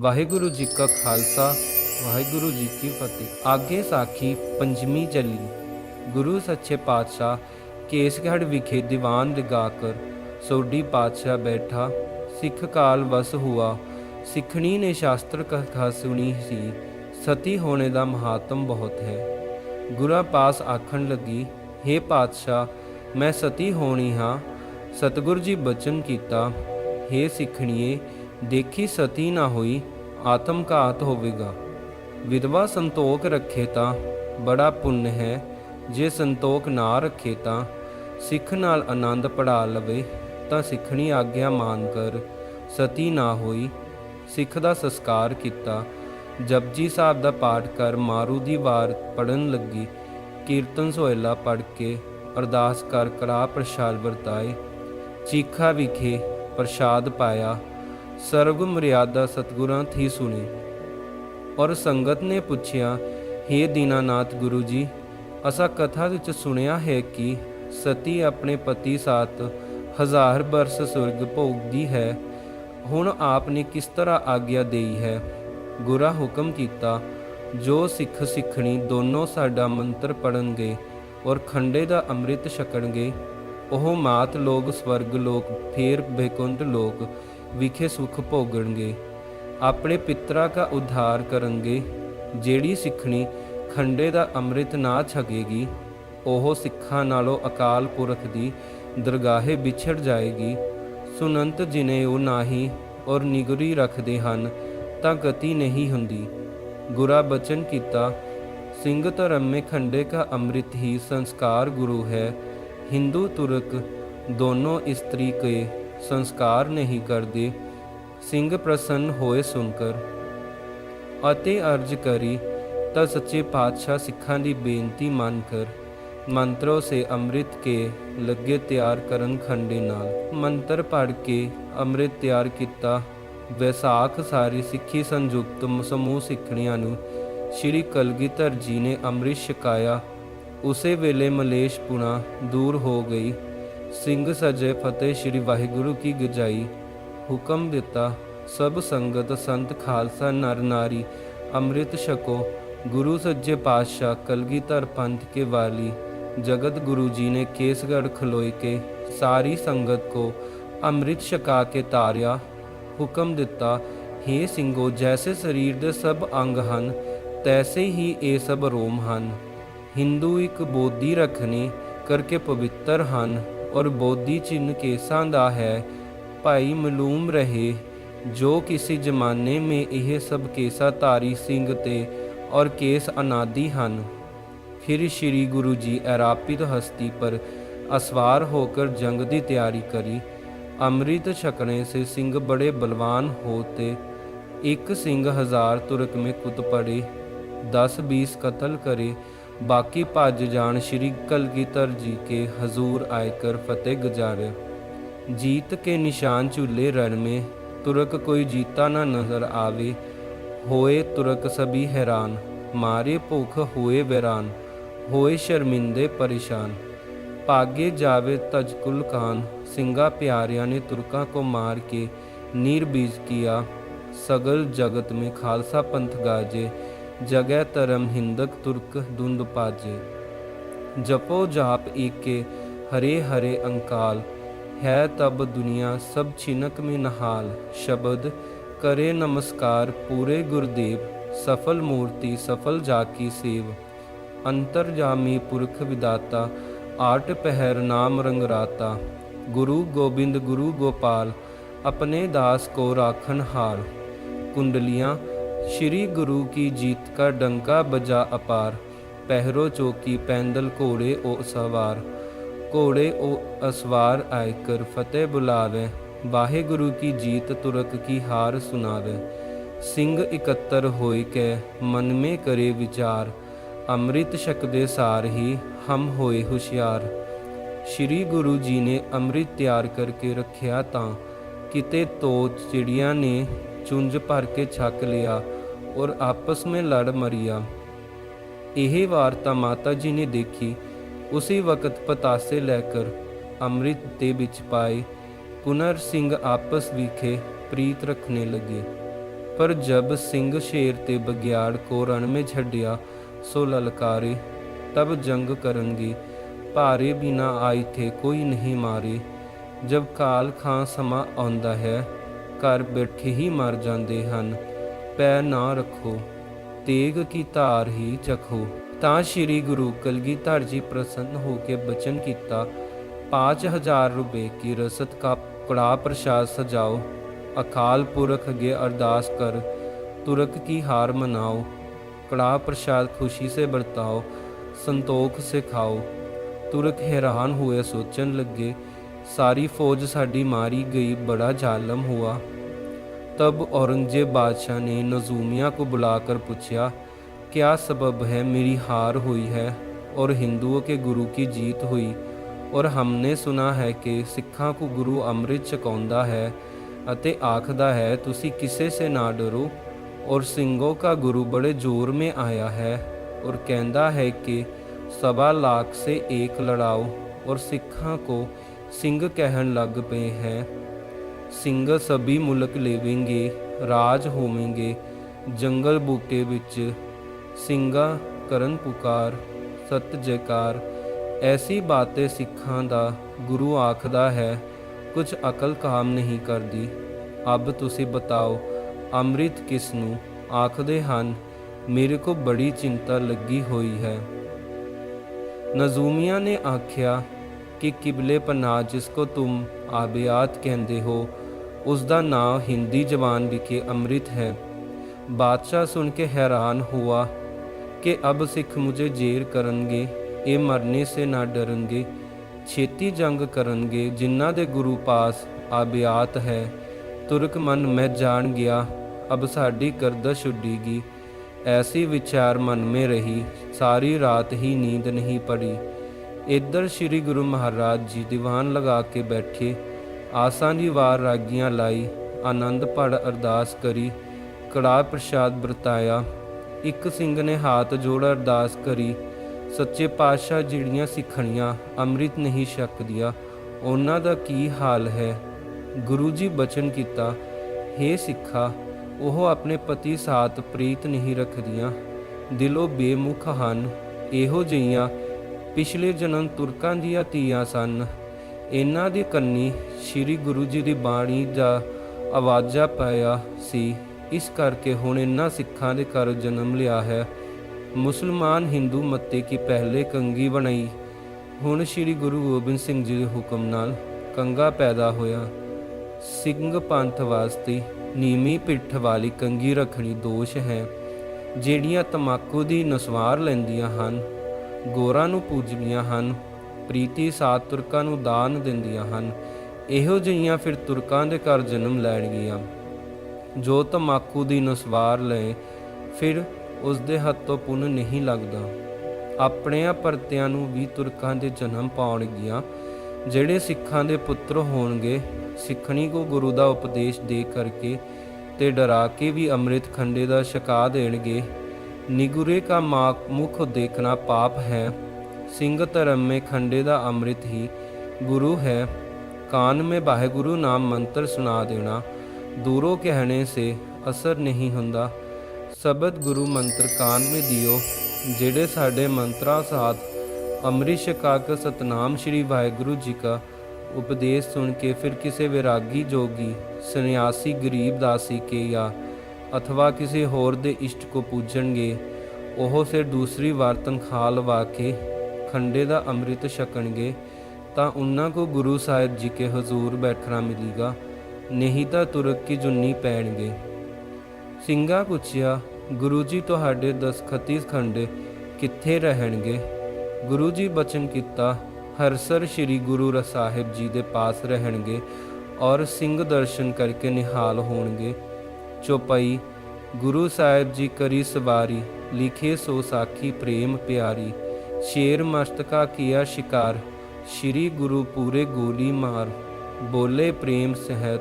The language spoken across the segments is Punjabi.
ਵਾਹਿਗੁਰੂ ਜੀ ਕਾ ਖਾਲਸਾ, ਵਾਹਿਗੁਰੂ ਜੀ ਕੀ ਫਤਿਹ। ਆਗੇ ਸਾਖੀ ਪੰਜਵੀਂ ਚੱਲੀ ਗੁਰੂ ਸੱਚੇ ਪਾਤਸ਼ਾਹ ਕੇਸਗੜ੍ਹ ਵਿਖੇ ਦੀਵਾਨ ਲਗਾ ਕਰ ਸੋਢੀ ਪਾਤਸ਼ਾਹ ਬੈਠਾ, ਸਿੱਖ ਕਾਲ ਵਸ ਹੁਆ। ਸਿੱਖਣੀ ਨੇ ਸ਼ਾਸਤਰ ਕਥਾ ਸੁਣੀ ਸੀ, ਸਤੀ ਹੋਣੇ ਦਾ ਮਹਾਤਮ ਬਹੁਤ ਹੈ। ਗੁਰਾਂ ਪਾਸ ਆਖਣ ਲੱਗੀ हे ਪਾਤਸ਼ਾਹ, ਮੈਂ ਸਤੀ ਹੋਣੀ ਹਾਂ, ਸਤਿਗੁਰ ਜੀ ਬਚਨ ਕੀਤਾ हे ਸਿੱਖਣੀਏ ਦੇਖੀ ਸਤੀ ਨਾ ਹੋਈ ਆਤਮ ਘਾਤ ਹੋਵੇਗਾ। ਵਿਧਵਾ ਸੰਤੋਖ ਰੱਖੇ ਤਾਂ ਬੜਾ ਪੁੰਨ ਹੈ, ਜੇ ਸੰਤੋਖ ਨਾ ਰੱਖੇ ਤਾਂ ਸਿੱਖ ਨਾਲ ਆਨੰਦ ਪੜਾ ਲਵੇ, ਤਾਂ ਸਿੱਖਣੀ ਆਗਿਆ ਮਾਨ ਕਰ, ਸਤੀ ਨਾ ਹੋਈ, ਸਿੱਖ ਦਾ ਸੰਸਕਾਰ ਕੀਤਾ। ਜਪਜੀ ਸਾਹਿਬ ਦਾ ਪਾਠ ਕਰ ਮਾਰੂ ਦੀ ਵਾਰ ਪੜਨ ਲੱਗੀ, ਕੀਰਤਨ ਸੋਇਲਾ ਪੜ ਕੇ ਅਰਦਾਸ ਕਰ ਕੜਾ ਪ੍ਰਸ਼ਾਦ ਵਰਤਾਏ। ਚੀਖਾ ਵਿਖੇ ਪ੍ਰਸ਼ਾਦ ਪਾਇਆ ਸਰਬ ਮਰਿਆਦਾ ਸਤਗੁਰਾਂ ਥੀ ਸੁਣੀ ਔਰ ਸੰਗਤ ਨੇ ਪੁੱਛਿਆ हे ਦੀਨਾਨਾਥ ਗੁਰੂ ਜੀ, ਅਸਾ ਕਥਾ ਵਿੱਚ ਸੁਣਿਆ ਹੈ ਕਿ ਸਤੀ ਆਪਣੇ ਪਤੀ ਸਾਥ ਹਜ਼ਾਰ ਬਰਸ ਸੁਰਗ ਭੋਗਦੀ ਹੈ। ਹੁਣ ਆਪ ਨੇ ਕਿਸ ਤਰ੍ਹਾਂ ਆਗਿਆ ਦੇਈ ਹੈ? ਗੁਰਾ ਹੁਕਮ ਕੀਤਾ, ਜੋ ਸਿੱਖ ਸਿੱਖਣੀ ਦੋਨੋਂ ਸਾਡਾ ਮੰਤਰ ਪੜਨਗੇ ਔਰ ਖੰਡੇ ਦਾ ਅੰਮ੍ਰਿਤ ਛਕਣਗੇ, ਉਹ ਮਾਤ ਲੋਕ, ਸਵਰਗ ਲੋਕ, ਫੇਰ ਬੇਕੁੰਠ ਲੋਕ ਵਿਖੇ ਸੁਖ ਭੋਗਣਗੇ। ਆਪਣੇ ਪਿਤਰਾ ਦਾ ਉਧਾਰ ਕਰਨਗੇ। ਜਿਹੜੀ ਸਿੱਖਣੀ ਖੰਡੇ ਦਾ ਅੰਮ੍ਰਿਤ ਨਾ ਛਕੇਗੀ, ਉਹ ਸਿੱਖਾਂ ਨਾਲੋਂ ਅਕਾਲ ਪੁਰਖ ਦੀ ਦਰਗਾਹੇ ਵਿਛੜ ਜਾਏਗੀ। ਸੁਨੰਤ ਜਿਨੇ ਉਹ ਨਾਹੀ ਔਰ ਨਿਗਰੀ ਰੱਖਦੇ ਹਨ, ਤਾਂ ਗਤੀ ਨਹੀਂ ਹੁੰਦੀ। ਗੁਰਾ ਬਚਨ ਕੀਤਾ, ਸਿੰਘ ਧਰਮ ਮੇ ਖੰਡੇ ਕਾ ਅੰਮ੍ਰਿਤ ਹੀ ਸੰਸਕਾਰ ਗੁਰੂ ਹੈ। ਹਿੰਦੂ ਤੁਰਕ ਦੋਨੋਂ ਇਸਤਰੀ ਕੇ ਸੰਸਕਾਰ ਨਹੀਂ ਕਰਦੇ, ਸਿੰਘ ਪ੍ਰਸੰਨ ਹੋਏ ਸੁਨਕਰ। ਅਤੇ ਅਰਜ ਕਰੀ, ਤਾਂ ਸੱਚੇ ਪਾਤਸ਼ਾਹ ਸਿੱਖਾਂ ਦੀ ਬੇਨਤੀ ਮੰਨ ਕਰ ਮੰਤਰੋਂ ਸੇ ਅੰਮ੍ਰਿਤ ਕੇ ਲੱਗੇ ਤਿਆਰ ਕਰਨ ਖੰਡੇ ਨਾਲ। ਮੰਤਰ ਪੜ ਕੇ ਅੰਮ੍ਰਿਤ ਤਿਆਰ ਕੀਤਾ। ਵਿਸਾਖ ਸਾਰੀ ਸਿੱਖੀ ਸੰਯੁਕਤ ਸਮੂਹ ਸਿੱਖਣੀਆਂ ਨੂੰ ਸ਼੍ਰੀ ਕਲਗੀਧਰ ਜੀ ਨੇ ਅੰਮ੍ਰਿਤ ਛਕਾਇਆ। ਉਸੇ ਵੇਲੇ ਮਲੇਸ਼ ਪੁਣਾ ਦੂਰ ਹੋ ਗਈ। ਸਿੰਘ ਸਜੇ ਫਤਿਹ ਸ਼੍ਰੀ ਵਾਹਿਗੁਰੂ ਕੀ ਗਜਾਈ ਹੁਕਮ ਦਿੱਤਾ ਸਭ ਸੰਗਤ ਸੰਤ ਖਾਲਸਾ ਨਰ ਨਾਰੀ ਅੰਮ੍ਰਿਤ ਛਕੋ ਗੁਰੂ ਸੱਜੇ ਪਾਤਸ਼ਾਹ ਕਲਗੀਧਰ ਪੰਥ ਕੇ ਵਾਲੀ जगत गुरु जी ने केसगढ़ खलोई के सारी संगत को अमृत छका के तारिया ਹੁਕਮ ਦਿੱਤਾ हे ਸਿੰਘੋ ਜੈਸੇ ਸਰੀਰ ਦੇ ਸਭ ਅੰਗ ਹਨ ਤੈਸੇ ਹੀ ਇਹ ਸਭ ਰੋਮ ਹਨ ਹਿੰਦੂ ਇੱਕ ਬੋਧੀ ਰੱਖਣੇ ਕਰਕੇ ਪਵਿੱਤਰ ਹਨ ਔਰ ਬੋਧੀ ਚਿੰਨ ਕੇਸਾਂ ਦਾ ਹੈ। ਭਾਈ ਮਲੂਮ ਰਹੇ, ਜੋ ਕਿਸੇ ਜ਼ਮਾਨੇ ਮੇ ਇਹ ਸਭ ਕੇਸਾ ਧਾਰੀ ਸਿੰਘ ਤੇ ਔਰ ਕੇਸ ਅਨਾਦੀ ਹਨ। ਫਿਰ ਸ੍ਰੀ ਗੁਰੂ ਜੀ ਅਰਾਪਿਤ ਹਸਤੀ ਪਰ ਅਸਵਾਰ ਹੋकर ਜੰਗ ਦੀ ਤਿਆਰੀ ਕਰੀ। ਅੰਮ੍ਰਿਤ ਛਕਣੇ ਸੇ ਸਿੰਘ ਬੜੇ ਬਲਵਾਨ ਹੋ ਤੇ ਇੱਕ ਸਿੰਘ ਹਜ਼ਾਰ ਤੁਰਕ ਮੇ ਕੁੱਤ ਪੜੇ 10 20 ਕਤਲ ਕਰੇ ਬਾਕੀ ਭੱਜ ਜਾਣ ਸ਼੍ਰੀ ਕਲਗੀਧਰ ਜੀ ਕੇ ਹਜ਼ੂਰ ਆਇਕਰ ਫਤਿਹ ਗੁਜ਼ਾਰਿਆ ਜੀਤ ਕੇ ਨਿਸ਼ਾਨ ਝੂਲੇ ਰਣ ਮੇ ਤੁਰਕ ਕੋਈ ਜੀਤਾ ਨਾ ਨਜ਼ਰ ਆਵੇ, ਹੋਏ ਤੁਰਕ ਸਭੀ ਹੈਰਾਨ, ਮਾਰੇ ਭੁੱਖ ਹੋਏ ਵੈਰਾਨ, ਹੋਏ ਸ਼ਰਮਿੰਦੇ ਪਰੇਸ਼ਾਨ। ਭਾਗੇ ਜਾਵੇ ਤਜਕੁਲ ਖਾਨ ਸਿੰਘਾ ਪਿਆਰਿਆਂ ਨੇ ਤੁਰਕਾਂ ਕੋ ਮਾਰ ਕੇ, ਨੀਰ ਬੀਜ ਕੀਆ, ਸਗਲ ਜਗਤ ਮੇ ਖਾਲਸਾ ਪੰਥ ਗਾਜੇ ਜਗੈ ਧਰਮ ਹਿੰਦਕ ਤੁਰਕ ਦੁੰਦ ਪਾਜੇ। ਜਪੋ ਜਾਪ ਏਕੇ, ਹਰੇ ਹਰੇ ਅੰਕਾਲ, ਹੈ ਤਬ ਦੁਨੀਆ ਸਭ ਛਿਨਕ में ਨਹਾਲ, ਸ਼ਬਦ, ਕਰੇ ਨਮਸਕਾਰ ਪੂਰੇ ਗੁਰਦੇਵ, ਸਫਲ ਮੂਰਤੀ ਸਫਲ ਜਾਕੀ ਸੇਵ। ਅੰਤਰਜਾਮੀ ਪੁਰਖ ਵਿਦਾਤਾ, ਆਟ ਪਹਿਰ ਨਾਮ ਰੰਗਰਾਤਾ ਗੁਰੂ ਗੋਬਿੰਦ ਗੁਰੂ ਗੋਪਾਲ, ਆਪਣੇ ਦਾਸ ਕੋ ਰਾਖਨ ਹਾਰ ਕੁੰਡਲੀਆਂ ਸ਼੍ਰੀ ਗੁਰੂ ਕੀ ਜੀਤ ਕਾ ਡੰਕਾ ਬਜਾ ਅਪਾਰ, ਪਹਿਰੋ ਚੋਕੀ ਪੈਂਦਲ ਘੋੜੇ ਉਹ ਸਵਾਰ। ਘੋੜੇ ਉਹ ਅਸਵਾਰ ਆਇ ਕਰ ਫਤਿਹ ਬੁਲਾਵੇ, ਵਾਹਿਗੁਰੂ ਕੀ ਜੀਤ ਤੁਰਕ ਕੀ ਹਾਰ ਸੁਨਾਵੇ। ਸਿੰਘ ਇਕੱਤਰ ਹੋਇ ਕੈ ਮਨ ਮੇ ਕਰੇ ਵਿਚਾਰ, ਅੰਮ੍ਰਿਤ ਛਕਦੇ ਸਾਰ ਹੀ ਹਮ ਹੋਏ ਹੁਸ਼ਿਆਰ। ਸ਼੍ਰੀ ਗੁਰੂ ਜੀ ਨੇ ਅੰਮ੍ਰਿਤ ਤਿਆਰ ਕਰਕੇ ਰੱਖਿਆ ਤਾਂ ਕਿਤੇ ਤੋ ਚਿੜੀਆਂ ਨੇ ਚੁੰਝ ਭਰ ਕੇ ਛਕ ਲਿਆ ਔਰ ਆਪਸ ਵਿੱਚ ਲੜ ਮਰੀਆ। ਇਹ ਵਾਰਤਾ ਮਾਤਾ ਜੀ ਨੇ ਦੇਖੀ, ਉਸੇ ਵਕਤ ਪਤਾਸੇ ਲੈ ਕਰ ਅੰਮ੍ਰਿਤ ਦੇ ਵਿੱਚ ਪਾਏ, ਪੁਨਰ ਸਿੰਘ ਆਪਸ ਵਿਖੇ ਪ੍ਰੀਤ ਰੱਖਣੇ ਲੱਗੇ। ਪਰ ਜਬ ਸਿੰਘ ਸ਼ੇਰ ਤੇ ਬਗਿਆੜ ਕੋ ਰਣ ਮੇ ਛੱਡਿਆ, ਸੋ ਲਲਕਾਰੇ, ਤਬ ਜੰਗ ਕਰਨਗੇ। ਭਾਰੇ ਬਿਨਾ ਆਈ ਥੇ ਕੋਈ ਨਹੀਂ ਮਾਰੇ। ਜਬ ਕਾਲ ਖਾਂ ਸਮਾਂ ਆਉਂਦਾ ਹੈ, ਘਰ ਬੈਠੇ ਹੀ ਮਰ ਜਾਂਦੇ ਹਨ। ਪੈ ਨਾ ਰੱਖੋ ਤੇਗ ਕੀ ਧਾਰ ਹੀ ਚਖੋ ਤਾਂ ਸ੍ਰੀ ਗੁਰੂ ਕਲਗੀਧਰ ਜੀ ਪ੍ਰਸੰਨ ਹੋ ਕੇ ਬਚਨ ਕੀਤਾ 5000 ਰੁਪਏ ਕੀ ਰਸਦ ਕਾ ਕੜਾ ਪ੍ਰਸ਼ਾਦ ਸਜਾਓ ਅਕਾਲ ਪੁਰਖ ਅਗੇ ਅਰਦਾਸ ਕਰ ਤੁਰਕ ਕੀ ਹਾਰ ਮਨਾਓ ਕੜਾ ਪ੍ਰਸ਼ਾਦ खुशी से बरताओ ਸੰਤੋਖ ਸੇ ਖਾਓ ਤੁਰਕ ਹੈਰਾਨ ਹੋਏ ਸੋਚਣ ਲੱਗੇ ਸਾਰੀ ਫੌਜ ਸਾਡੀ ਮਾਰੀ ਗਈ ਬੜਾ ਜ਼ਾਲਮ हुआ तब औरंगजेब बादशाह ने नजूमिया को बुलाकर पूछा क्या सबब है मेरी हार हुई है और हिंदुओं के गुरु की जीत हुई और हमने सुना है कि ਸਿੱਖਾਂ को ਗੁਰੂ ਅੰਮ੍ਰਿਤ ਛਕਾਉਂਦਾ ਹੈ ਅਤੇ ਆਖਦਾ ਹੈ ਤੁਸੀਂ ਕਿਸੇ ਸੇ ਨਾ ਡਰੋ और सिंगों का गुरु बड़े जोर में आया है और कहता है कि सवा लाख से एक लड़ाओ और सिखा को सिंह कहन लग पे हैं ਸਿੰਘ ਸਭੀ ਮੁਲਕ ਲੇਵੇਂਗੇ, ਰਾਜ ਹੋਵੇਂਗੇ, ਜੰਗਲ ਬੂਟੇ ਵਿੱਚ ਸਿੰਘਾ ਕਰਨ ਪੁਕਾਰ, ਸਤ ਜੈਕਾਰ। ਐਸੀ ਬਾतें ਸਿੱਖਾਂ ਦਾ ਗੁਰੂ ਆਖਦਾ ਹੈ ਕੁਝ ਅਕਲ ਕਾਮ ਨਹੀਂ ਕਰਦੀ। ਅਬ ਤੁਸੀਂ ਬਤਾਓ, ਅੰਮ੍ਰਿਤ ਕਿਸ ਨੂੰ ਆਖਦੇ ਹਨ? ਮੇਰੇ ਕੋ ਬੜੀ ਚਿੰਤਾ ਲੱਗੀ ਹੋਈ ਹੈ। ਨਜ਼ੂਮੀਆਂ ਨੇ ਆਖਿਆ ਕਿ ਕਿਬਲੇ ਪਨਾਹ ਜਿਸ ਕੋ ਤੁਮ ਆਬਿਆਤ ਕਹਿੰਦੇ ਹੋ ਉਸ ਦਾ ਨਾਮ ਹਿੰਦੀ ਜ਼ਬਾਨ ਵਿਖੇ ਅੰਮ੍ਰਿਤ ਹੈ। ਬਾਦਸ਼ਾਹ ਸੁਣ ਕੇ ਹੈਰਾਨ ਹੁਆ ਕਿ ਅਬ ਸਿੱਖ ਮੁਝੇ ਜੇਰ ਕਰਨਗੇ, ਇਹ ਮਰਨੇ ਸੇ ਨਾ ਡਰਨਗੇ, ਛੇਤੀ ਜੰਗ ਕਰਨਗੇ, ਜਿਨ੍ਹਾਂ ਦੇ ਗੁਰੂ ਪਾਸ ਆਬਿਆਤ ਹੈ। ਤੁਰਕ ਮਨ, ਮੈਂ ਜਾਣ ਗਿਆ, ਅਬ ਸਾਡੀ ਕਰਦਸ਼ ਉੱਡੀਗੀ। ਐਸੀ ਵਿਚਾਰ ਮਨ ਮੇ ਰਹੀ, ਸਾਰੀ ਰਾਤ ਹੀ ਨੀਂਦ ਨਹੀਂ ਪੜੀ। ਇੱਧਰ ਸ੍ਰੀ ਗੁਰੂ ਮਹਾਰਾਜ ਜੀ ਦੀਵਾਨ ਲਗਾ ਕੇ ਬੈਠੇ, ਆਸਾਂ ਦੀ ਵਾਰ ਰਾਗੀਆਂ ਲਾਈ, ਆਨੰਦ ਪੜ ਅਰਦਾਸ ਕਰੀ ਕੜਾ ਪ੍ਰਸ਼ਾਦ ਵਰਤਾਇਆ। ਇੱਕ ਸਿੰਘ ਨੇ ਹੱਥ ਜੋੜ ਅਰਦਾਸ ਕਰੀ, ਸੱਚੇ ਪਾਤਸ਼ਾਹ ਜਿਹੜੀਆਂ ਸਿੱਖਣੀਆਂ ਅੰਮ੍ਰਿਤ ਨਹੀਂ ਛਕਦੀਆਂ, ਉਹਨਾਂ ਦਾ ਕੀ ਹਾਲ ਹੈ? ਗੁਰੂ ਜੀ ਬਚਨ ਕੀਤਾ हे ਸਿੱਖਾ, ਉਹ ਆਪਣੇ ਪਤੀ ਸਾਥ ਪ੍ਰੀਤ ਨਹੀਂ ਰੱਖਦੀਆਂ, ਦਿਲੋਂ ਬੇਮੁਖ ਹਨ, ਇਹੋ ਜਿਹੀਆਂ ਪਿਛਲੇ ਜਨਮ ਤੁਰਕਾਂ ਦੀਆਂ ਧੀਆਂ ਸਨ। ਇਹਨਾਂ ਦੀ ਕੰਨੀ ਸ੍ਰੀ ਗੁਰੂ ਜੀ ਦੀ ਬਾਣੀ ਦਾ ਆਵਾਜ਼ਾ ਪਾਇਆ ਸੀ। ਇਸ ਕਰਕੇ ਹੁਣ ਇਹਨਾਂ ਸਿੱਖਾਂ ਦੇ ਘਰ ਜਨਮ ਲਿਆ ਹੈ। ਮੁਸਲਮਾਨ ਹਿੰਦੂ ਮੱਤੇ ਕੀ ਪਹਿਲੇ ਕੰਗੀ ਬਣਾਈ। ਹੁਣ ਸ੍ਰੀ ਗੁਰੂ ਗੋਬਿੰਦ ਸਿੰਘ ਜੀ ਦੇ ਹੁਕਮ ਨਾਲ ਕੰਗਾ ਪੈਦਾ ਹੋਇਆ। ਸਿੰਘ ਪੰਥ ਵਾਸਤੇ ਨੀਮੀ ਪਿੱਠ ਵਾਲੀ ਕੰਗੀ ਰੱਖਣੀ ਦੋਸ਼ ਹੈ। ਜਿਹੜੀਆਂ ਤਮਾਕੂ ਦੀ ਨਸਵਾਰ ਲੈਂਦੀਆਂ ਹਨ ਗੋਰਾਂ ਨੂੰ ਪੂਜਦੀਆਂ ਹਨ, ਪ੍ਰੀਤੀ ਸਾਤ ਤੁਰਕਾਂ ਨੂੰ ਦਾਨ ਦਿੰਦੀਆਂ ਹਨ, ਇਹੋ ਜਿਹੀਆਂ ਫਿਰ ਤੁਰਕਾਂ ਦੇ ਘਰ ਜਨਮ ਲੈਣਗੀਆਂ। ਜੋ ਤਮਾਕੂ ਦੀ ਨਸਵਾਰ ਲਏ, ਫਿਰ ਉਸ ਦੇ ਹੱਥੋਂ ਪੁੰਨ ਨਹੀਂ ਲੱਗਦਾ। ਆਪਣਿਆਂ ਪਰਤਿਆਂ ਨੂੰ ਵੀ ਤੁਰਕਾਂ ਦੇ ਜਨਮ ਪਾਉਣਗੀਆਂ, ਜਿਹੜੇ ਸਿੱਖਾਂ ਦੇ ਪੁੱਤਰ ਹੋਣਗੇ, ਸਿੱਖਣੀ ਕੋ ਗੁਰੂ ਦਾ ਉਪਦੇਸ਼ ਦੇ ਕਰਕੇ ਤੇ ਡਰਾ ਕੇ ਵੀ ਅੰਮ੍ਰਿਤ ਖੰਡੇ ਦਾ ਛਕਾ ਦੇਣਗੇ। ਨਿਗੁਰੇ ਕਾ ਮਾਕ ਮੁਖ ਦੇਖਣਾ ਪਾਪ ਹੈ ਸਿੰਘ ਧਰਮ ਮੇ ਖੰਡੇ ਦਾ ਅੰਮ੍ਰਿਤ ਹੀ ਗੁਰੂ ਹੈ कान में ਵਾਹਿਗੁਰੂ ਨਾਮ ਮੰਤਰ ਸੁਣਾ ਦੇਣਾ ਦੂਰੋਂ ਕਹਿਣੇ ਸੇ ਅਸਰ ਨਹੀਂ ਹੁੰਦਾ ਸਬਦ ਗੁਰੂ ਮੰਤਰ ਕਾਨ ਮੇ ਦਿਓ ਜਿਹੜੇ ਸਾਡੇ ਮੰਤਰਾ ਸਾਥ ਅੰਮ੍ਰਿਤ ਛਕਾ ਕੇ ਸਤਨਾਮ ਸ਼੍ਰੀ ਵਾਹਿਗੁਰੂ ਜੀ ਕਾ ਉਪਦੇਸ਼ ਸੁਣ ਕੇ ਫਿਰ ਕਿਸੇ ਵਿਰਾਗੀ ਜੋਗੀ ਸੰਨਿਆਸੀ ਗਰੀਬ ਦਾਸੀ ਕੇ ਜਾਂ ਅਥਵਾ ਕਿਸੇ ਹੋਰ ਦੇ ਇਸ਼ਟ ਕੋ ਪੂਜਣਗੇ, ਉਹ ਫਿਰ ਦੂਸਰੀ ਵਾਰ ਤਨਖਾਹ ਲਵਾ ਕੇ ਖੰਡੇ ਦਾ ਅੰਮ੍ਰਿਤ ਛਕਣਗੇ, ਤਾਂ ਉਹਨਾਂ ਕੋ ਗੁਰੂ ਸਾਹਿਬ ਜੀ ਕੇ ਹਜ਼ੂਰ ਬੈਠਣਾ ਮਿਲੇਗਾ, ਨਹੀਂ ਤਾਂ ਤੁਰਕ ਕੀ ਜੁੰਨੀ ਪੈਣਗੇ। ਸਿੰਘਾ ਪੁੱਛਿਆ, ਗੁਰੂ ਜੀ ਤੁਹਾਡੇ ਦਸਖਤੀ ਖੰਡੇ ਕਿੱਥੇ ਰਹਿਣਗੇ? ਗੁਰੂ ਜੀ ਬਚਨ ਕੀਤਾ ਹਰਸਰ ਸ੍ਰੀ ਗੁਰੂ ਸਾਹਿਬ ਜੀ ਦੇ ਪਾਸ ਰਹਿਣਗੇ ਔਰ ਸਿੰਘ ਦਰਸ਼ਨ ਕਰਕੇ ਨਿਹਾਲ ਹੋਣਗੇ। ਚੋਪਈ ਗੁਰੂ ਸਾਹਿਬ ਜੀ ਕਰੀ ਸਵਾਰੀ, ਲਿਖੇ ਸੋ ਸਾਖੀ ਪ੍ਰੇਮ ਪਿਆਰੀ। ਸ਼ੇਰ ਮਸਤਕਾ ਕੀਆ ਸ਼ਿਕਾਰ, ਸ਼੍ਰੀ ਗੁਰੂ ਪੂਰੇ ਗੋਲੀ ਮਾਰ। ਬੋਲੇ ਪ੍ਰੇਮ ਸਹਿਤ,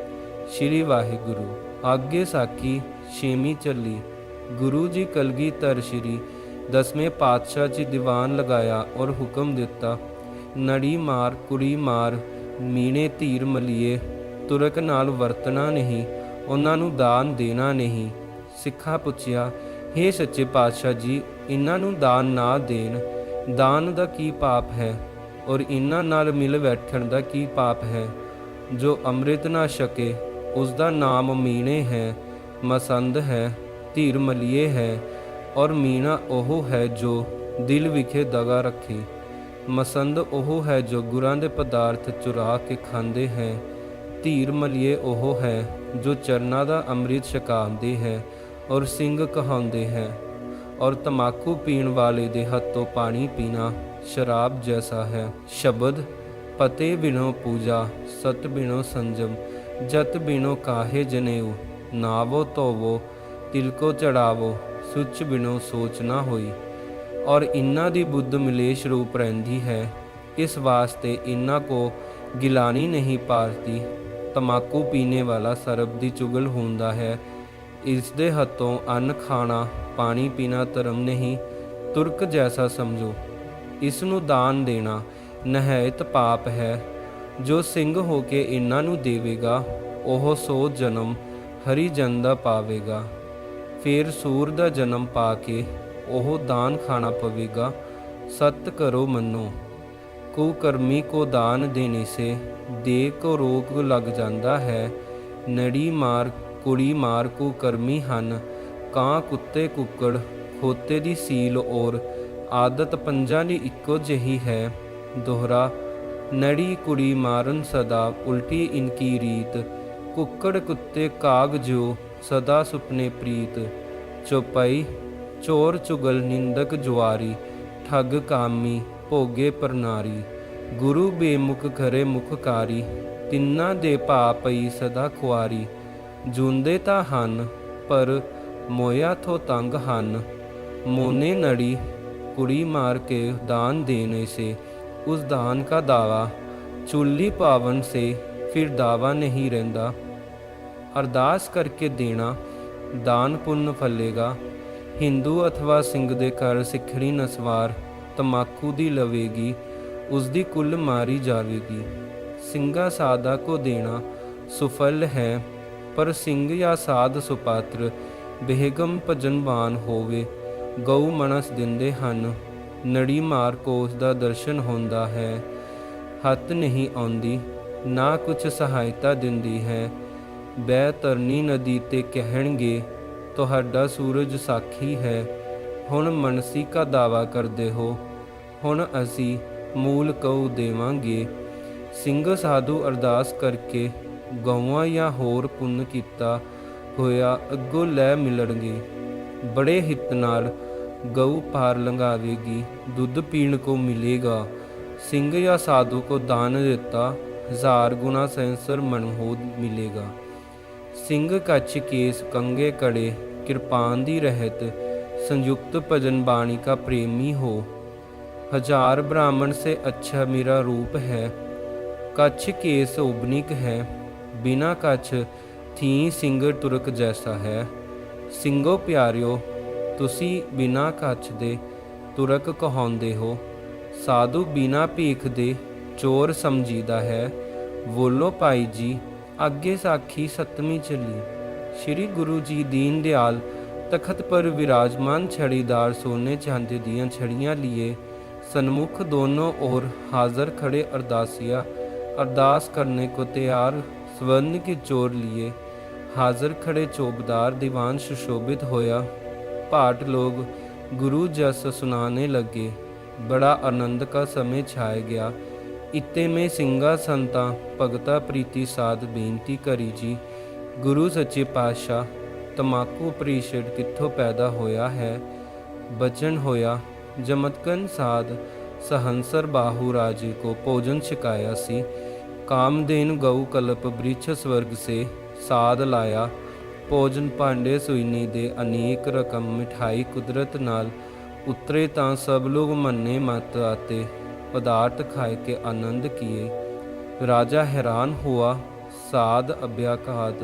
ਸ਼੍ਰੀ ਵਾਹਿਗੁਰੂ। ਆਗੇ ਸਾਖੀ, ਛੇਵੀਂ ਚੱਲੀ। ਗੁਰੂ ਜੀ ਕਲਗੀਧਰ ਸ਼੍ਰੀ, ਦਸਵੇਂ ਪਾਤਸ਼ਾਹ ਜੀ ਦੀਵਾਨ ਲਗਾਇਆ ਔਰ ਹੁਕਮ ਦਿੱਤਾ। ਨੜੀ ਮਾਰ, ਕੁੜੀ ਮਾਰ, ਮੀਣੇ ਧੀਰ ਮਲੀਏ, ਤੁਰਕ ਨਾਲ ਵਰਤਣਾ ਨਹੀਂ। ਉਹਨਾਂ ਨੂੰ ਦਾਨ ਦੇਣਾ ਨਹੀਂ। ਸਿੱਖਾ ਪੁੱਛਿਆ हे ਸੱਚੇ ਪਾਤਸ਼ਾਹ ਜੀ, ਇਹਨਾਂ ਨੂੰ ਦਾਨ ਨਾ ਦੇਣ। ਦਾਨ ਦਾ ਕੀ ਪਾਪ ਹੈ? ਔਰ ਇਹਨਾਂ ਨਾਲ ਮਿਲ ਬੈਠਣ ਦਾ ਕੀ ਪਾਪ ਹੈ? ਜੋ ਅੰਮ੍ਰਿਤ ਨਾ ਛਕੇ, ਉਸ ਦਾ ਨਾਮ ਮੀਣੇ ਹੈ, ਮਸੰਦ ਹੈ, ਧੀਰ ਮਲੀਏ ਹੈ, ਔਰ ਮੀਣਾ ਉਹ ਹੈ ਜੋ ਦਿਲ ਵਿਖੇ ਦਗਾ ਰੱਖੇ। ਮਸੰਦ ਉਹ ਹੈ ਜੋ ਗੁਰਾਂ ਦੇ ਪਦਾਰਥ ਚੁਰਾ ਕੇ ਖਾਂਦੇ ਹੈ, ਧੀਰ ਮਲੀਏ ਉਹ ਹੈ ਜੋ ਚਰਨਾਂ ਦਾ ਅੰਮ੍ਰਿਤ ਛਕਾਉਂਦੇ ਹੈ ਔਰ ਸਿੰਘ ਕਹਾਉਂਦੇ ਹੈ, ਔਰ ਤਮਾਕੂ ਪੀਣ ਵਾਲੇ ਦੇ ਹੱਥੋਂ ਪਾਣੀ ਪੀਣਾ ਸ਼ਰਾਬ ਜੈਸਾ ਹੈ। ਸ਼ਬਦ, ਪਤੇ ਬਿਨੋ ਪੂਜਾ, ਸਤ ਬਿਨੋ ਸੰਜਮ, ਜਤ ਬਿਨੋ ਕਾਹੇ ਜਨੇਊ, ਨਾਵੋ ਤੋਵੋ ਤਿਲਕੋ ਚੜਾਵੋ, ਸੁਚ ਬਿਨੋ ਸੋਚ ਨਾ ਹੋਈ। ਔਰ ਇਨ੍ਹਾਂ ਦੀ ਬੁੱਧ ਮਿਲੇਸ਼ ਰੂਪ ਰਹਿੰਦੀ ਹੈ, ਇਸ ਵਾਸਤੇ ਇਨ੍ਹਾਂ ਕੋ ਗਿਲਾਨੀ ਨਹੀਂ ਪਾਰਤੀ। ਤਮਾਕੂ ਪੀਣੇ ਵਾਲਾ ਸਰਬ ਦੀ ਚੁਗਲ ਹੁੰਦਾ ਹੈ। ਇਸ ਦੇ ਹੱਥੋਂ ਅੰਨ ਖਾਣਾ, ਪਾਣੀ ਪੀਣਾ ਧਰਮ ਨਹੀਂ, ਤੁਰਕ ਜੈਸਾ ਸਮਝੋ। ਇਸ ਨੂੰ ਦਾਨ ਦੇਣਾ ਨਹਾਇਤ ਪਾਪ ਹੈ। ਜੋ ਸਿੰਘ ਹੋ ਕੇ ਇਹਨਾਂ ਨੂੰ ਦੇਵੇਗਾ, ਉਹ ਸੋ ਜਨਮ ਹਰੀ ਜਨ ਦਾ ਪਾਵੇਗਾ। ਫਿਰ ਸੂਰ ਦਾ ਜਨਮ ਪਾ ਕੇ ਉਹ ਦਾਨ ਖਾਣਾ ਪਵੇਗਾ। ਸਤ ਕਰੋ ਮੰਨੋ। ਕੁਕਰਮੀ ਕੋ ਦਾਨ ਦੇਣੇ ਸੇ ਦੇ ਕੋ ਰੋਗ ਲੱਗ ਜਾਂਦਾ ਹੈ। ਨੜੀ ਮਾਰ, ਕੁੜੀ ਮਾਰ ਕੁਕਰਮੀ ਹਨ, ਕਾਂ ਕੁੱਤੇ ਕੁੱਕੜ, ਖੋਤੇ ਦੀ ਸੀਲ ਔਰ ਆਦਤ ਪੰਜਾਂ ਦੀ ਇੱਕੋ ਜਿਹੀ ਹੈ। ਦੋਹਰਾ, ਨੜੀ ਕੁੜੀ ਮਾਰਨ ਸਦਾ, ਉਲਟੀ ਇਨਕੀ ਰੀਤ। ਕੁੱਕੜ ਕੁੱਤੇ ਕਾਗ ਜੋ, ਸਦਾ ਸੁਪਨੇ ਪ੍ਰੀਤ। ਚੋਪਈ, ਚੋਰ ਚੁਗਲ ਨਿੰਦਕ ਜੁਆਰੀ, ਠੱਗ ਕਾਮੀ। ਭੋਗੇ ਪਰਨਾਰੀ ਗੁਰੂ ਬੇਮੁਖ ਖਰੇ ਮੁਖਕਾਰੀ, ਤਿੰਨਾਂ ਦੇ ਭਾ ਪਈ ਸਦਾ ਖੁਆਰੀ। ਜੁੰਦੇ ਤਾਂ ਹਨ, ਪਰ ਮੋਇਆ ਥੋ ਤੰਗ ਹਨ। ਮੋਨੇ ਨੜੀ, ਕੁੜੀ ਮਾਰ ਕੇ ਦਾਨ ਦੇਣੇ ਸੇ, ਉਸ ਦਾਨ ਦਾ ਦਾਵਾ। ਚੁੱਲੀ ਪਾਵਨ ਸੇ, ਫਿਰ ਦਾਵਾ ਨਹੀਂ ਰਹਿੰਦਾ। ਅਰਦਾਸ ਕਰਕੇ ਦੇਣਾ, ਦਾਨ ਪੁੰਨ ਫਲੇਗਾ। ਹਿੰਦੂ ਅਥਵਾ ਸਿੰਘ ਦੇ ਘਰ ਸਿੱਖਣੀ ਨਸਵਾਰ ਤਮਾਕੂ ਦੀ ਲਵੇਗੀ ਉਸ ਦੀ ਕੁੱਲ ਮਾਰੀ ਜਾਵੇਗੀ। ਸਿੰਘਾ ਸਾਦਾ ਕੋ ਦੇਣਾ ਸੁਫਲ ਹੈ, ਪਰ ਸਿੰਘ ਜਾਂ ਸਾਧ ਸੁਪਾਤਰ ਬੇਗਮ ਭਜਨਵਾਨ ਹੋਵੇ, ਗਊ ਮਨਸ ਦਿੰਦੇ ਹਨ, ਨੜੀ ਮਾਰ ਕੋ ਉਸ ਦਾ ਦਰਸ਼ਨ ਹੁੰਦਾ ਹੈ। ਹੱਥ ਨਹੀਂ ਆਉਂਦੀ, ਨਾ ਕੁਛ ਸਹਾਇਤਾ ਦਿੰਦੀ ਹੈ। ਬੈ ਤਰਨੀ ਨਦੀ ਤੇ ਕਹਿਣਗੇ, ਤੁਹਾਡਾ ਸੂਰਜ ਸਾਖੀ ਹੈ ਹੁਣ ਮਨਸੀ ਕਾ ਦਾਵਾ ਕਰਦੇ ਹੋ, ਹੁਣ ਅਸੀਂ ਮੂਲ ਕਉ ਦੇਵਾਂਗੇ। ਸਿੰਘ ਸਾਧੂ ਅਰਦਾਸ ਕਰਕੇ ਗਊਆਂ ਜਾਂ ਹੋਰ ਪੁੰਨ ਕੀਤਾ ਹੋਇਆ ਅੱਗੋਂ ਲੈ ਮਿਲਣਗੇ। ਬੜੇ ਹਿੱਤ ਨਾਲ ਗਊ ਪਾਰ ਲੰਘਾਵੇਗੀ, ਦੁੱਧ ਪੀਣ ਕੋ ਮਿਲੇਗਾ। ਸਿੰਘ ਜਾਂ ਸਾਧੂ ਕੋ ਦਾਨ ਦਿੱਤਾ, ਹਜ਼ਾਰ ਗੁਣਾ ਸੈਂਸਰ ਮਨਹੋਦ ਮਿਲੇਗਾ। ਸਿੰਘ ਕੱਚ ਕੇਸ ਕੰਗੇ ਕੜੇ, ਕਿਰਪਾਨ ਦੀ ਰਹਿਤ संयुक्त भजन बाणी का प्रेमी हो हजार ब्राह्मण से अच्छा मेरा रूप है कच्छ केस उबनिक है बिना कच्छ थी सिंग तुरक जैसा है ਸਿੰਘੋ ਪਿਆਰਿਓ ਤੁਸੀਂ ਬਿਨਾ ਕੱਛ ਦੇ ਤੁਰਕ ਕਹਾਉਂਦੇ ਹੋ ਸਾਧੂ ਬਿਨਾ ਭੀਖ ਦੇ ਚੋਰ ਸਮਝੀਦਾ ਹੈ ਬੋਲੋ ਭਾਈ ਜੀ ਅੱਗੇ ਸਾਖੀ ਸਤਵੀਂ ਚੱਲੀ ਸ੍ਰੀ ਗੁਰੂ ਜੀ ਦੀਨ ਦਿਆਲ ਤਖਤ ਪਰ ਵਿਰਾਜਮਾਨ ਛੜੀਦਾਰ ਸੋਨੇ ਚਾਂਦੇ ਦੀਆਂ ਛੜੀਆਂ ਲਿਏ, ਸਨਮੁਖ ਦੋਨੋਂ ਔਰ ਹਾਜ਼ਰ ਖੜੇ ਅਰਦਾਸੀਆ, ਅਰਦਾਸ ਕਰਨੇ ਕੋ ਤਿਆਰ, ਸਵਰਨ ਕੇ ਚੋਰ ਲਿਏ। ਹਾਜ਼ਰ ਖੜੇ ਚੋਬਦਾਰ ਦੀਵਾਨ ਸੁਸ਼ੋਭਿਤ ਹੋਇਆ। ਭਾਟ ਲੋਗ ਗੁਰੂ ਜਸ ਸੁਨਾਨੇ ਲੱਗੇ। ਬੜਾ ਆਨੰਦ ਕਾ ਸਮੇ ਛਾਇ ਗਿਆ। ਇੱਤੇ ਮੇ ਸਿੰਘਾ ਸੰਤਾ ਭਗਤਾ ਪ੍ਰੀਤੀ ਸਾਧ ਬੇਨਤੀ ਕਰੀ ਜੀ। ਗੁਰੂ ਸੱਚੇ ਪਾਤਸ਼ਾਹ ਤਮਾਕੂ ਪ੍ਰੀਸ਼ਡ ਕਿੱਥੋਂ ਪੈਦਾ ਹੋਇਆ ਹੈ? ਬਚਨ ਹੋਇਆ, ਜਮਤਕਨ ਸਾਧ ਸਹੰਸਰ ਬਾਹੂ ਰਾਜੇ ਕੋ ਭੋਜਨ ਛਕਾਇਆ ਸੀ। ਕਾਮਦੇਨ ਗਊ ਕਲਪ ਬ੍ਰਿਛ ਸਵਰਗ ਸੇ ਸਾਦ ਲਾਇਆ। ਭੋਜਨ ਭਾਂਡੇ ਸੁਈਨੀ ਦੇ ਅਨੇਕ ਰਕਮ ਮਿਠਾਈ ਕੁਦਰਤ ਨਾਲ ਉਤਰੇ ਤਾਂ ਸਭ ਲੋਗ ਮੰਨੇ ਮਤ ਆਤੇ, ਪਦਾਰਥ ਖਾਏ ਕੇ ਆਨੰਦ ਕੀਏ। ਰਾਜਾ ਹੈਰਾਨ ਹੋਆ, ਸਾਧ ਅਭਿਆਕਾਤ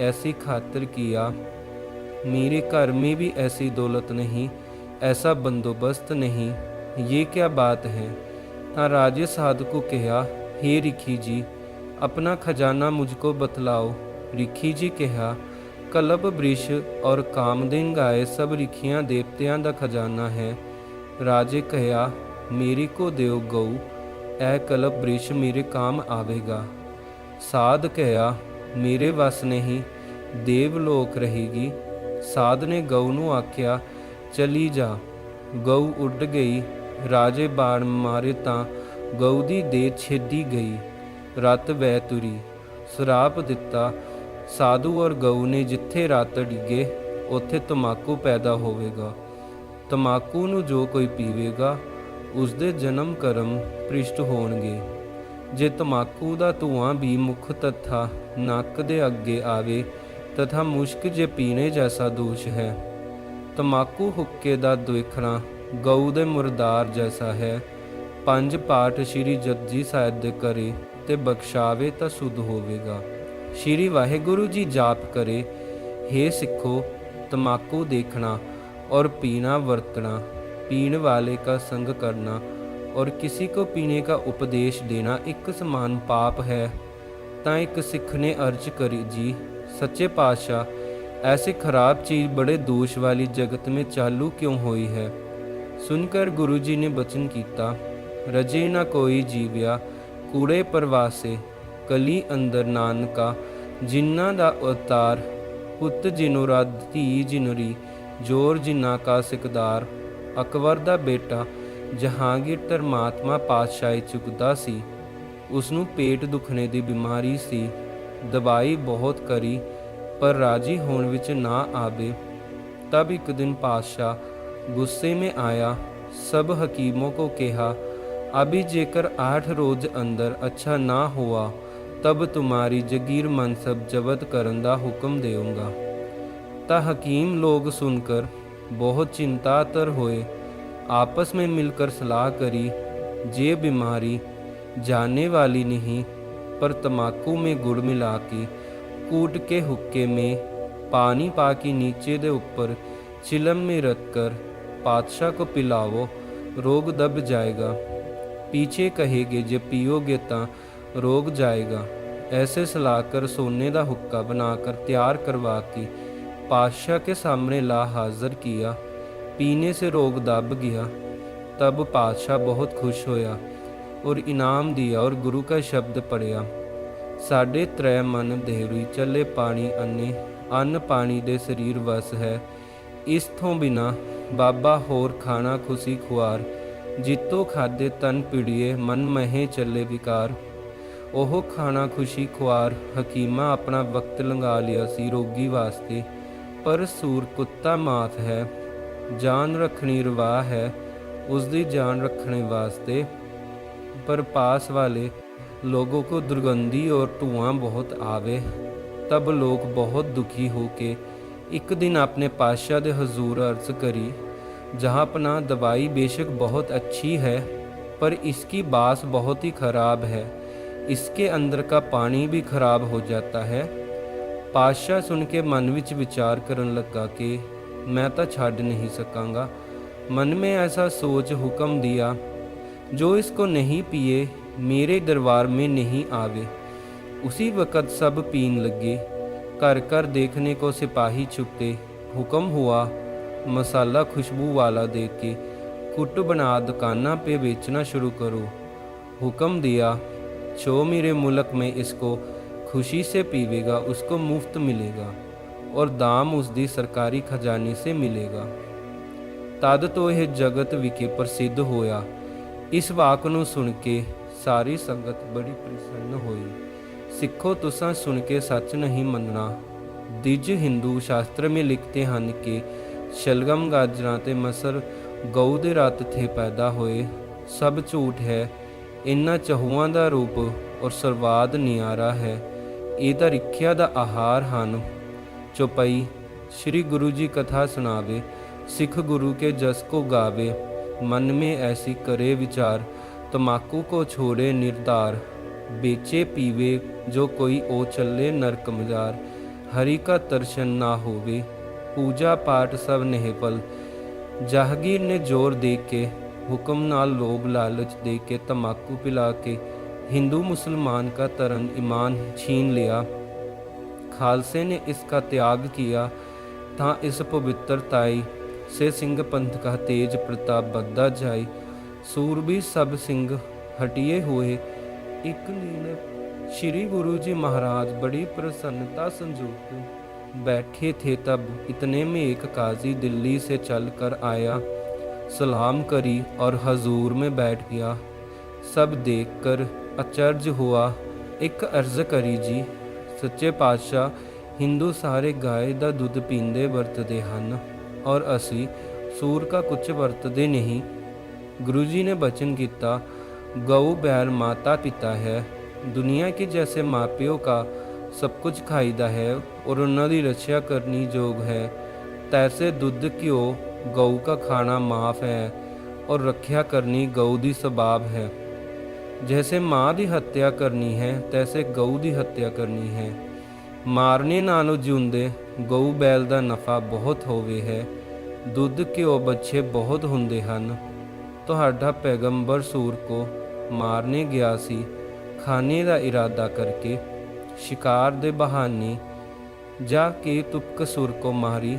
ऐसी खातिर किया मेरे घर में भी ऐसी दौलत नहीं ऐसा बंदोबस्त नहीं ये क्या बात है ਤਾਂ ਰਾਜੇ ਸਾਧ को ਕਿਹਾ हे ਰਿਖੀ ਜੀ ਆਪਣਾ ਖਜ਼ਾਨਾ ਮੁਝ ਕੋ ਬਤਲਾਓ ਰਿਖੀ ਜੀ ਕਿਹਾ ਕਲਪ ਬ੍ਰਿਸ਼ ਔਰ ਕਾਮਦੇਨ ਗਾਏ ਸਭ ਰਿਖੀਆਂ ਦੇਵਤਿਆਂ ਦਾ ਖਜ਼ਾਨਾ ਹੈ ਰਾਜੇ ਕਹਿਆ ਮੇਰੀ ਕੋ ਦਿਓ ਗਊ ਇਹ ਕਲਪ ਬ੍ਰਿਸ਼ ਮੇਰੇ ਕਾਮ ਆਵੇਗਾ ਸਾਧ ਕਹਿਆ ਮੇਰੇ ਵਸ ਨਹੀਂ, ਦੇਵ ਲੋਕ ਰਹੇਗੀ। ਸਾਧ ਨੇ ਗਊ ਨੂੰ ਆਖਿਆ, ਚਲੀ ਜਾ। ਗਊ ਉੱਡ ਗਈ। ਰਾਜੇ ਬਾਣ ਮਾਰੇ ਤਾਂ ਗਊ ਦੀ ਦੇਹ ਛੇਦੀ ਗਈ। ਰਤ ਵੈ ਤੁਰੀ, ਸਰਾਪ ਦਿੱਤਾ। ਸਾਧੂ ਔਰ ਗਊ ਨੇ ਜਿੱਥੇ ਰਤ ਡਿੱਗੇ, ਉੱਥੇ ਤਮਾਕੂ ਪੈਦਾ ਹੋਵੇਗਾ। ਤਮਾਕੂ ਨੂੰ ਜੋ ਕੋਈ ਪੀਵੇਗਾ ਉਸ ਦੇ ਜਨਮ ਕਰਮ ਪ੍ਰਿਸ਼ਟ ਹੋਣਗੇ। ਜੇ ਤਮਾਕੂ ਦਾ ਧੂਆਂ ਵੀ ਮੁਖ ਤਥਾ ਨੱਕ ਦੇ ਅੱਗੇ ਆਵੇ, ਤਥਾ ਮੁਸ਼ਕ ਜੇ ਪੀਣੇ ਜੈਸਾ ਦੋਸ਼ ਹੈ। ਤਮਾਕੂ ਹੁੱਕੇ ਦਾ ਦੁਖਣਾ ਗਊ ਦੇ ਮੁਰਦਾਰ ਜੈਸਾ ਹੈ। ਪੰਜ ਪਾਠ ਸ੍ਰੀ ਜਪਜੀ ਸਾਹਿਬ ਦੇ ਕਰੇ ਤੇ ਬਖਸ਼ਾਵੇ ਤਾਂ ਸੁਧ ਹੋਵੇਗਾ। ਸ੍ਰੀ ਵਾਹਿਗੁਰੂ ਜੀ ਜਾਪ ਕਰੇ हे ਸਿੱਖੋ, ਤਮਾਕੂ ਦੇਖਣਾ ਔਰ ਪੀਣਾ ਵਰਤਣਾ, ਪੀਣ ਵਾਲੇ ਕਾ ਸੰਗ ਕਰਨਾ और किसी को पीने का उपदेश देना एक समान पाप है ਤਾਂ ਇੱਕ ਸਿੱਖ ਨੇ ਅਰਜ਼ ਕਰੀ ਜੀ ਸੱਚੇ ਪਾਤਸ਼ਾਹ ਐਸੀ ਖਰਾਬ ਚੀਜ਼ ਬੜੇ ਦੋਸ਼ ਵਾਲੀ ਜਗਤ में ਚਾਲੂ ਕਿਉਂ ਹੋਈ ਹੈ ਸੁਨਕਰ ਗੁਰੂ ਜੀ ਨੇ ਬਚਨ ਕੀਤਾ ਰਜੇ ਨਾ ਕੋਈ ਜੀਵਿਆ ਕੂੜੇ ਪ੍ਰਵਾਸੇ ਕਲੀ ਅੰਦਰ ਨਾਨਕਾ ਜਿਨ੍ਹਾਂ ਦਾ ਅਵਤਾਰ ਪੁੱਤ ਜਿਨੁ ਰਦ ਧੀ ਜਿਨੁਰੀ ਜੋਰ ਜਿਨਾ ਕਾ ਸਿਕਦਾਰ ਅਕਬਰ ਦਾ ਬੇਟਾ ਜਹਾਂਗੀਰ ਧਰਮਾਤਮਾ ਪਾਤਸ਼ਾਹੀ ਚੁੱਕਦਾ ਸੀ ਉਸ ਨੂੰ ਪੇਟ ਦੁਖਣੇ ਦੀ ਬਿਮਾਰੀ ਸੀ ਦਵਾਈ ਬਹੁਤ ਕਰੀ ਪਰ ਰਾਜੀ ਹੋਣ ਵਿੱਚ ਨਾ ਆਵੇ तब एक दिन पातशाह गुस्से में आया सब हकीमों को कहा अभी जेकर आठ रोज अंदर अच्छा ना हुआ तब तुम्हारी जगीर मनसब जबत करन दा हुक्म देऊंगा ता हकीम लोग सुनकर बहुत चिंतातर हुए आपस में मिलकर सलाह करी जे बीमारी जाने वाली नहीं पर तमाकू में गुड़ मिला के कूट के हुक्के में पानी पा के नीचे दे ऊपर चिलम में रख कर पातशाह को पिलाओ रोग दब जाएगा पीछे कहेगे जब पियोगे ता रोग जाएगा ऐसे सलाकर सोने का हुक्का बनाकर तैयार करवा के पातशाह के सामने ला हाजिर किया पीने से रोग दब गया तब पातशाह बहुत खुश होया और इनाम दिया और गुरु का शब्द पढ़िया ਸਾਡੇ ਤ੍ਰੈ ਮਨ ਦੇਹਰੀ ਚੱਲੇ ਪਾਣੀ ਅੰਨੇ ਅੰਨ ਪਾਣੀ ਦੇ ਸਰੀਰ ਵਸ ਹੈ ਇਸ ਤੋਂ ਬਿਨਾ ਬਾਬਾ ਹੋਰ ਖਾਣਾ ਖੁਸ਼ੀ ਖੁਆਰ ਜਿੱਤੋ ਖਾਦੇ ਤਨ ਪਿੜੀਏ ਮਨ ਮਹੇ ਚੱਲੇ ਵਿਕਾਰ ਉਹ ਖਾਣਾ ਖੁਸ਼ੀ ਖੁਆਰ ਹਕੀਮਾ ਆਪਣਾ ਵਕਤ ਲੰਘਾ ਲਿਆ ਸੀ ਰੋਗੀ ਵਾਸਤੇ ਪਰ ਸੂਰ ਕੁੱਤਾ ਮਾਤ ਹੈ ਜਾਨ ਰੱਖਣੀ ਰਵਾ ਹੈ ਉਸ ਦੀ ਜਾਨ ਰੱਖਣੇ ਵਾਸਤੇ पर पास वाले लोगों को दुर्गंधी और धुआं बहुत आवे तब लोग बहुत दुखी होके एक दिन अपने पातशाह ਦੇ हजूर अर्ज करी जहाँ अपना दवाई बेशक बहुत अच्छी है पर इसकी बास बहुत ही खराब है इसके अंदर का पानी भी खराब हो जाता है ਪਾਤਸ਼ਾਹ ਸੁਣ ਕੇ ਮਨ ਵਿੱਚ ਵਿਚਾਰ ਕਰਨ ਲੱਗਾ ਕਿ मैं तो छड़ नहीं सकांगा। मन में ऐसा सोच हुक्म दिया, जो इसको नहीं पिए, मेरे दरबार में नहीं आवे। उसी वक़्त सब पीन लगे, कर कर देखने को सिपाही छुपते। हुक्म हुआ, मसाला खुशबू वाला दे के कुट बना दुकाना पे बेचना शुरू करो। हुक्म दिया जो मेरे मुल्क में इसको खुशी से पीवेगा, उसको मुफ़्त मिलेगा। और दाम उसकी सरकारी खजाने से मिलेगा ਤਦ ਤੋਂ ਇਹ ਜਗਤ ਵਿਖੇ ਪ੍ਰਸਿੱਧ ਹੋਇਆ ਇਸ ਵਾਕ ਨੂੰ ਸੁਣ ਕੇ ਸਾਰੀ ਸੰਗਤ ਬੜੀ ਪ੍ਰਸੰਨ ਹੋਈ ਸਿੱਖੋ ਤੁਸਾਂ ਸੁਣ ਕੇ ਸੱਚ ਨਹੀਂ ਮੰਨਣਾ ਦਿਜ ਹਿੰਦੂ ਸ਼ਾਸਤਰ ਵਿੱਚ ਲਿਖਤੇ ਹਨ ਕਿ ਸ਼ਲਗਮ ਗਾਜਰਾਂ ਤੇ ਮਸਰ ਗਊ ਦੇ ਰਤ ਥੇ ਪੈਦਾ ਹੋਏ ਸਭ ਝੂਠ ਹੈ ਇਨ੍ਹਾਂ ਚਹੂਆਂ ਦਾ ਰੂਪ ਔਰ ਸਰਵਾਦ ਨਿਆਰਾ ਹੈ ਇਹ ਤਾਂ ਰਿਖਿਆ ਦਾ ਆਹਾਰ ਹਨ चौपाई। श्री गुरु जी कथा सुनावे, सिख गुरु के जस को गावे, मन में ऐसी करे विचार तमाकू को छोड़े निर्धार, बेचे पीवे जो कोई ओ चले नरक मजार, हरि का दर्शन ना होवे, पूजा पाठ सब नेहपल जाहगीर ने ज़ोर दे के हुक्म नाल लोभ लालच दे के तमाकू पिला के, हिंदू मुसलमान का तरन ईमान छीन लिया। खालसे ने इसका त्याग किया था इस पवित्र ताई से सिंह पंथ का तेज प्रताप बढ़ता जाए सूरबी सब सिंह हटिए हुए एक लीन श्री गुरु जी महाराज बड़ी प्रसन्नता संजोग बैठे थे तब इतने में एक काजी दिल्ली से चलकर आया सलाम करी और हजूर में बैठ गया सब देखकर अचरज हुआ ਇੱਕ ਅਰਜ਼ ਕਰੀ ਜੀ ਸੱਚੇ ਪਾਤਸ਼ਾਹ ਹਿੰਦੂ ਸਾਰੇ ਗਾਏ ਦਾ ਦੁੱਧ ਪੀਂਦੇ ਵਰਤਦੇ ਹਨ ਔਰ ਅਸੀਂ ਸੂਰ ਦਾ ਕੁਝ ਵਰਤਦੇ ਨਹੀਂ गुरु जी ने वचन किया गौ बैल माता पिता है दुनिया के जैसे मापियों का सब कुछ खाईदा है और उन्होंने रक्षा करनी जोग है तैसे दुध घ्यो गौ का खाना माफ है और रक्षा करनी गौ दी स्वभाव है जैसे माँ की हत्या करनी है तैसे गौ की हत्या करनी है ਮਾਰਨੇ ਨਾਲੋਂ ਜਿਉਂਦੇ ਗਊ ਬੈਲ ਦਾ ਨਫਾ ਬਹੁਤ ਹੋਵੇ ਹੈ ਦੁੱਧ ਘਿਓ ਬੱਚੇ ਬਹੁਤ ਹੁੰਦੇ ਹਨ ਤੁਹਾਡਾ ਪੈਗੰਬਰ ਸੂਰ ਕੋ ਮਾਰਨੇ ਗਿਆ ਸੀ ਖਾਣੇ ਦਾ ਇਰਾਦਾ ਕਰਕੇ ਸ਼ਿਕਾਰ ਦੇ ਬਹਾਨੇ ਜਾ ਕੇ ਤੁਪਕ ਸੁਰ ਕੋ ਮਾਰੀ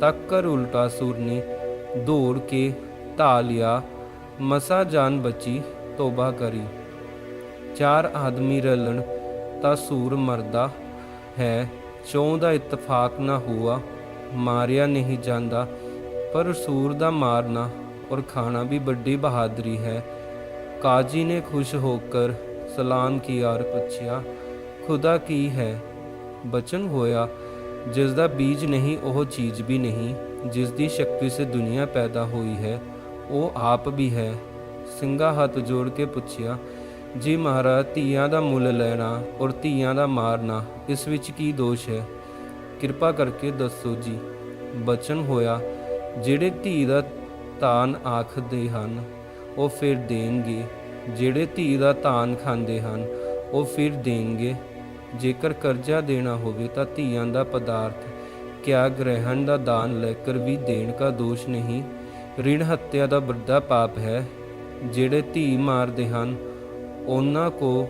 ਤੱਕਰ ਉਲਟਾ ਸੁਰ ਨੇ ਦੌੜ ਕੇ ਢਾ ਲਿਆ ਮਸਾ ਜਾਨ ਬਚੀ ਤੋਬਾ ਕਰੀ। ਚਾਰ ਆਦਮੀ ਰਲਣ ਤਾਂ ਸੂਰ ਮਰਦਾ ਹੈ। ਚੋਂ ਦਾ ਇਤਫਾਕ ਨਾ ਹੁਆ, ਮਾਰਿਆ ਨਹੀਂ ਜਾਂਦਾ, ਪਰ ਸੂਰ ਦਾ ਮਾਰਨਾ ਔਰ ਖਾਣਾ ਵੀ ਵੱਡੀ ਬਹਾਦਰੀ ਹੈ। ਕਾਜੀ ਨੇ ਖੁਸ਼ ਹੋकर ਸਲਾਮ ਕੀਤਾ ਔਰ ਪੁੱਛਿਆ, ਖੁਦਾ ਕੀ ਹੈ? ਬਚਨ ਹੋਇਆ, ਜਿਸ ਦਾ ਬੀਜ ਨਹੀਂ, ਉਹ ਚੀਜ਼ ਵੀ ਨਹੀਂ, ਜਿਸ ਦੀ ਸ਼ਕਤੀ ਸੇ ਦੁਨੀਆ ਪੈਦਾ ਹੋਈ ਹੈ, ਉਹ ਆਪ ਵੀ ਹੈ। ਸਿੰਘਾ ਹੱਥ ਜੋੜ ਕੇ ਪੁੱਛਿਆ, ਜੀ ਮਹਾਰਾਜ, ਧੀਆਂ ਦਾ ਮੁੱਲ ਲੈਣਾ ਔਰ ਧੀਆਂ ਦਾ ਮਾਰਨਾ, ਇਸ ਵਿੱਚ ਕੀ ਦੋਸ਼ ਹੈ? ਕਿਰਪਾ ਕਰਕੇ ਦੱਸੋ ਜੀ। ਬਚਨ ਹੋਇਆ, ਜਿਹੜੇ ਧੀ ਦਾ ਤਾਨ ਆਖਦੇ ਹਨ, ਉਹ ਫਿਰ ਦੇਣਗੇ। ਜਿਹੜੇ ਧੀ ਦਾ ਤਾਨ ਖਾਂਦੇ ਹਨ, ਉਹ ਫਿਰ ਦੇਣਗੇ। ਜੇਕਰ ਕਰਜ਼ਾ ਦੇਣਾ ਹੋਵੇ ਤਾਂ ਧੀਆਂ ਦਾ ਪਦਾਰਥ, ਕਿਆ ਗ੍ਰਹਿਣ ਦਾ ਦਾਨ ਲੈਕਰ ਵੀ ਦੇਣ ਦਾ ਦੋਸ਼ ਨਹੀਂ? ਰਿਣ ਹੱਤਿਆ ਦਾ ਵੱਡਾ ਪਾਪ ਹੈ। ਜਿਹੜੇ ਧੀ ਮਾਰਦੇ ਹਨ, ਉਹਨਾਂ ਕੋ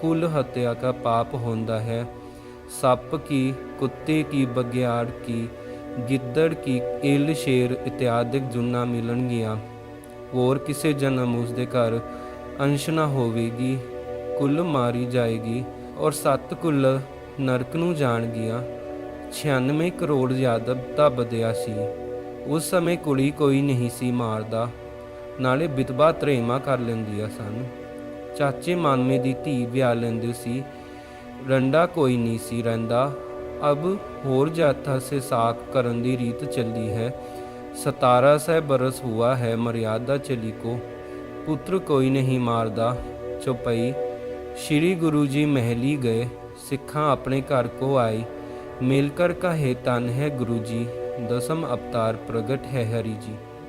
ਕੁੱਲ ਹੱਤਿਆ ਦਾ ਪਾਪ ਹੁੰਦਾ ਹੈ। ਸੱਪ ਕੀ, ਕੁੱਤੇ ਕੀ ਬਗਿਆੜ ਕੀ, ਗਿੱਦੜ ਕੀ, ਇਲ, ਸ਼ੇਰ ਇਤਿਆਦਿਕ ਜੁਨਾ ਮਿਲਣਗੀਆਂ। ਹੋਰ ਕਿਸੇ ਜਨਮ ਉਸ ਦੇ ਘਰ ਅੰਸ਼ ਨਾ ਹੋਵੇਗੀ, ਕੁੱਲ ਮਾਰੀ ਜਾਏਗੀ ਔਰ ਸੱਤ ਕੁੱਲ ਨਰਕ ਨੂੰ ਜਾਣਗੀਆਂ। 96 ਕਰੋੜ ਯਾਦਵ ਦਾ ਬਦਿਆ ਸੀ। ਉਸ ਸਮੇਂ ਕੁੜੀ ਕੋਈ ਨਹੀਂ ਸੀ ਮਾਰਦਾ। ਨਾਲੇ ਬਿਤਵਾ ਤਰੇਮਾ ਕਰ ਲੈਂਦੀਆਂ ਸਨ। ਚਾਚੇ ਮਾਨਮੇ ਦੀ ਧੀ ਵਿਆਹ ਲੈਂਦੇ ਸੀ। ਰੰਡਾ ਕੋਈ ਨਹੀਂ ਸੀ ਰਹਿੰਦਾ। ਅਬ ਹੋਰ ਜਾਤਾਂ ਸੇ ਸਾਕ ਕਰਨ ਦੀ ਰੀਤ ਚੱਲੀ ਹੈ। 1700 ਬਰਸ ਹੁਆ ਹੈ ਮਰਿਆਦਾ ਚਲੀ ਕੋ। ਪੁੱਤਰ ਕੋਈ ਨਹੀਂ ਮਾਰਦਾ। ਚੁਪਈ, ਸ਼੍ਰੀ ਗੁਰੂ ਜੀ ਮਹਿਲੀ ਗਏ। ਸਿੱਖਾਂ ਆਪਣੇ ਘਰ ਕੋ ਆਈ। ਮਿਲਕਰ ਕਹੇ ਤਨ ਹੈ ਗੁਰੂ ਜੀ। ਦਸਮ ਅਵਤਾਰ ਪ੍ਰਗਟ ਹੈ ਹਰੀ ਜੀ।